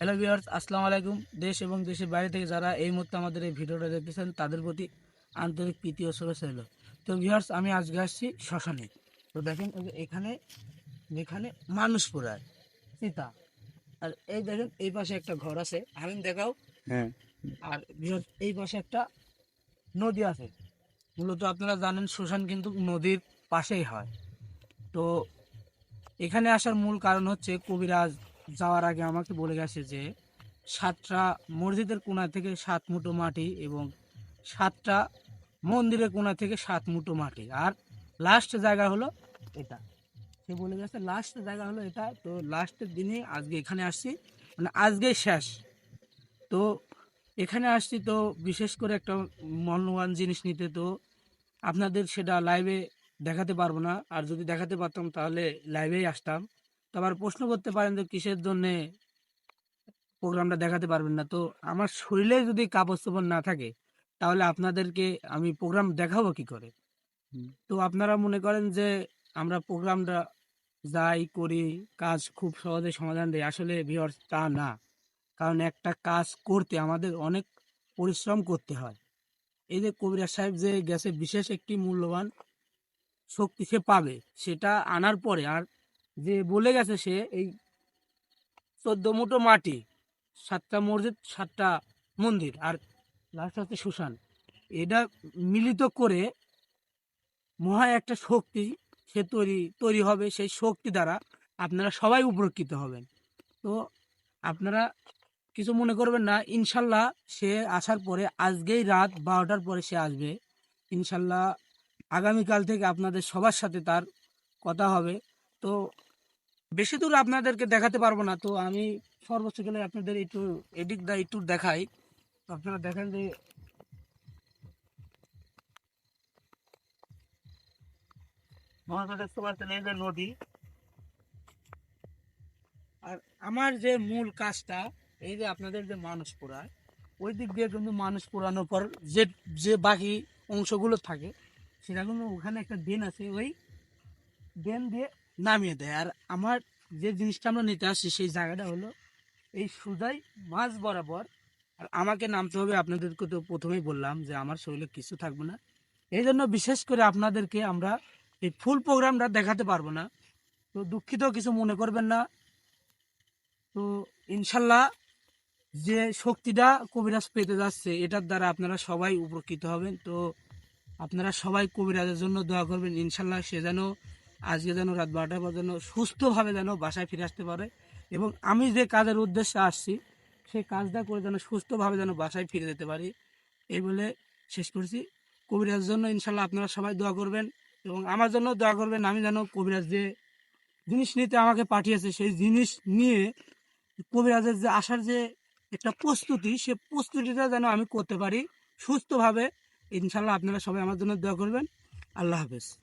Hello viewers আসসালামু আলাইকুম। দেশ এবং দেশের বাইরে থেকে যারা এই মুহূর্তে আমাদের এই ভিডিওটা দেখতেছেন তাদের প্রতি আন্তরিক প্রীতি ও শুভেচ্ছা হলো তো ভিউয়ার্স আমি আজকে আসছি শ্মশানে। তো দেখেন এখানে যেখানে মানুষ পোড়ায় সীতা আর এই দেখেন এই পাশে একটা ঘর আছে। হামিম দেখাও। হ্যাঁ। আর ভিউয়ার্স এই পাশে একটা নদী আছে। মূলত আপনারা জানেন শ্মশান কিন্তু নদীর পাশেই হয়। তো এখানে আসার মূল কারণ হচ্ছে কবিরাজ যাওয়ার আগে আমাকে বলে গেছে যে, সাতটা মসজিদের কোণা থেকে সাত মুঠো মাটি এবং সাতটা মন্দিরের কোণা থেকে সাত মুঠো মাটি। আর লাস্ট জায়গা হলো এটা। সে বলে গেছে লাস্ট জায়গা হলো এটা। তো লাস্টের দিনে আজকে এখানে আসছি। মানে আজকেই শেষ। তো এখানে আসছি তো বিশেষ করে একটা মূল্যবান জিনিস নিতে। তো আপনাদের সেটা লাইভে দেখাতে পারব না। আর যদি দেখাতে পারতাম তাহলে লাইভেই আসতাম। তো আবার প্রশ্ন করতে পারেন যে কিসের জন্যে প্রোগ্রামটা দেখাতে পারবেন না? তো আমার শরীরে যদি কাপড় চোপড় না থাকে তাহলে আপনাদেরকে আমি প্রোগ্রাম দেখাবো কি করে? তো আপনারা মনে করেন যে আমরা প্রোগ্রামটা যাই করি কাজ খুব সহজে সমাধান দেয় আসলে ভিওর তা না। কারণ একটা কাজ করতে আমাদের অনেক পরিশ্রম করতে হয়। এই যে কবিরাজ সাহেব যে গ্যাসে বিশেষ একটি মূল্যবান শক্তি সে পাবে সেটা আনার পরে আর যে বলে গেছে সে, এই চোদ্দ মুঠো মাটি, সাতটা মসজিদ, সাতটা মন্দির আর লাস্ট হচ্ছে শ্মশান। এটা মিলিত করে মহা একটা শক্তি সে তৈরি তৈরি হবে, সেই শক্তি দ্বারা আপনারা সবাই উপকৃত হবেন। তো আপনারা কিছু মনে করবেন না, ইনশাল্লাহ সে আসার পরে, আজকেই রাত বারোটার পরে সে আসবে। ইনশাল্লাহ আগামীকাল থেকে আপনাদের সবার সাথে তার কথা হবে। তো বেশি দূর আপনাদেরকে দেখাতে পারব না। তো আমি সর্বোচ্চ গেলে আপনাদের একটু এদিক দা একটু দেখাই। আপনারা দেখেন যে দেখতে পাচ্ছেন নদী, আর আমার যে মূল কাজটা, এই যে আপনাদের যে মানুষ পোড়ায়, ওই দিক দিয়ে কিন্তু মানুষ পোড়ানোর পর যে যে বাকি অংশগুলো থাকে, সেটা কিন্তু ওখানে একটা ড্রেন আছে। ওই ড্রেন দিয়ে নামিয়ে দেয়। আর আমার যে জিনিসটা আমরা নিতে আসছি সেই জায়গাটা হলো এই সুদাই মাছ বরাবর। আর আমাকে নামতে হবে আপনাদেরকে তো প্রথমেই বললাম যে আমার শরীরে কিছু থাকবে না। এই জন্য বিশেষ করে আপনাদেরকে আমরা এই ফুল প্রোগ্রামটা দেখাতে পারব না। তো দুঃখিত, কিছু মনে করবেন না। তো ইনশাল্লাহ যে শক্তিটা কবিরাজ পেতে যাচ্ছে, এটার দ্বারা আপনারা সবাই উপকৃত হবেন। তো আপনারা সবাই কবিরাজের জন্য দোয়া করবেন। ইনশাল্লাহ সে যেন আজকে যেন রাত বারোটার পর যেন সুস্থভাবে যেন বাসায় ফিরে আসতে পারে এবং আমি যে কাজের উদ্দেশ্যে আসছি, সেই কাজটা করে যেন সুস্থভাবে যেন বাসায় ফিরে যেতে পারি, এই বলে শেষ করছি। কবিরাজের জন্য ইনশাল্লাহ আপনারা সবাই দোয়া করবেন এবং আমার জন্য দোয়া করবেন, আমি যেন কবিরাজ যে জিনিস নিতে আমাকে পাঠিয়েছে, সেই জিনিস নিয়ে কবিরাজের যে আসার যে একটা প্রস্তুতি, সে প্রস্তুতিটা যেন আমি করতে পারি সুস্থভাবে। ইনশাল্লাহ আপনারা সবাই আমার জন্য দোয়া করবেন। আল্লাহ হাফেজ।